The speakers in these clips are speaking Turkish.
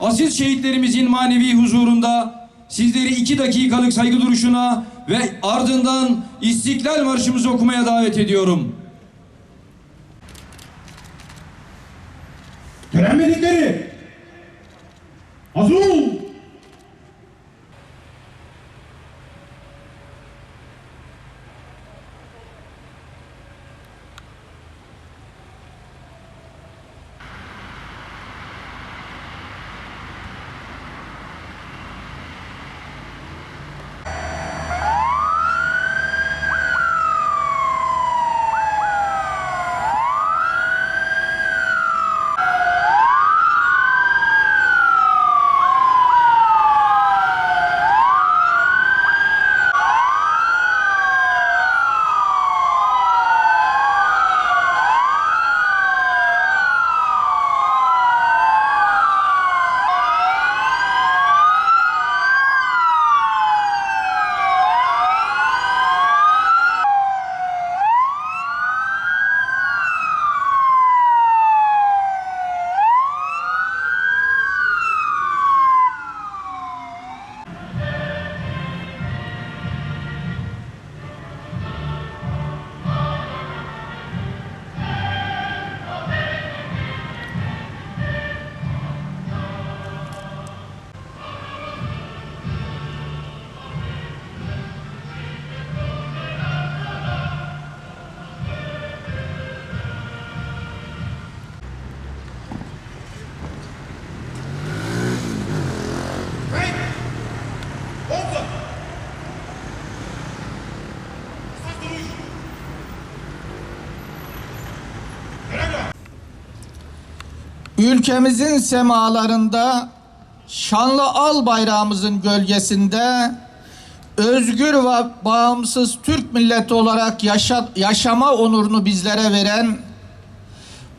asil şehitlerimizin manevi huzurunda sizleri iki dakikalık saygı duruşuna ve ardından İstiklal Marşımızı okumaya davet ediyorum. Tören medikleri. Ülkemizin semalarında şanlı al bayrağımızın gölgesinde özgür ve bağımsız Türk milleti olarak yaşa- yaşama onurunu bizlere veren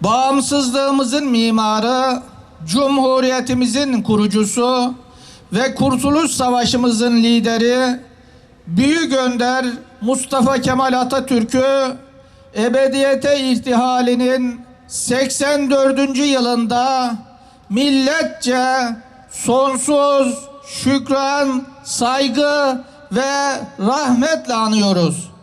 bağımsızlığımızın mimarı, cumhuriyetimizin kurucusu ve Kurtuluş Savaşımızın lideri Büyük Önder Mustafa Kemal Atatürk'ü ebediyete irtihalinin 84. yılında milletçe sonsuz şükran, saygı ve rahmetle anıyoruz.